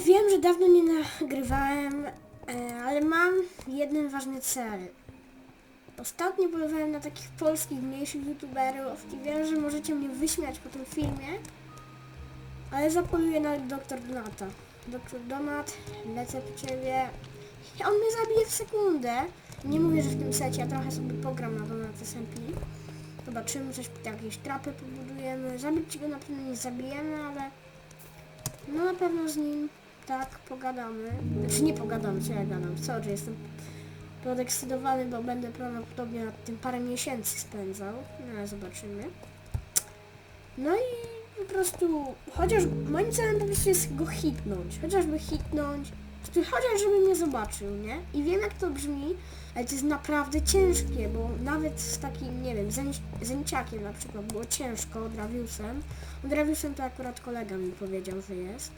wiem, że dawno nie nagrywałem, e, ale mam jeden ważny cel. Ostatnio polowałem na takich polskich, mniejszych youtuberów i wiem, że możecie mnie wyśmiać po tym filmie, ale zapoluję na Dr. Donata. Dr. Donat, lecę po ciebie. On mnie zabije w sekundę. Nie mówię, że w tym secie, ja trochę sobie pogram na Donat SMP. Zobaczymy, coś, jakieś trapy pobudujemy. Zabić go na pewno nie zabijemy, ale no na pewno z nim tak pogadamy. Znaczy nie pogadamy, co ja gadam. Sorry, jestem podekscytowany, bo będę prawdopodobnie nad tym parę miesięcy spędzał. No ale zobaczymy. No i po prostu, chociaż moim celem po prostu jest go hitnąć. Chociażby hitnąć, prostu chociaż żeby mnie zobaczył, nie? I wiem jak to brzmi, ale to jest naprawdę ciężkie, bo nawet z takim, nie wiem, zęciakiem na przykład było ciężko, Draviusem. Draviusem to akurat kolega mi powiedział, że jest.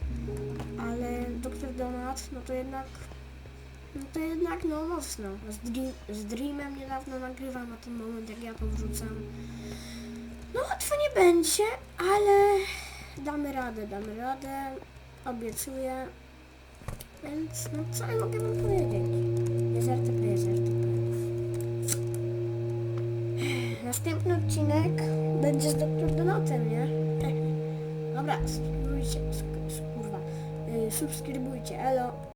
No to jednak, no to jednak no mocno. Z, z Dreamem niedawno nagrywam na ten moment, jak ja to wrzucam. No łatwo nie będzie, ale damy radę, damy radę, obiecuję. Więc no co ja mogę wam powiedzieć? Jest RTP, jest. Następny odcinek będzie z Dr. Donatem, nie? Dobra, kurwa, y, subskrybujcie, elo.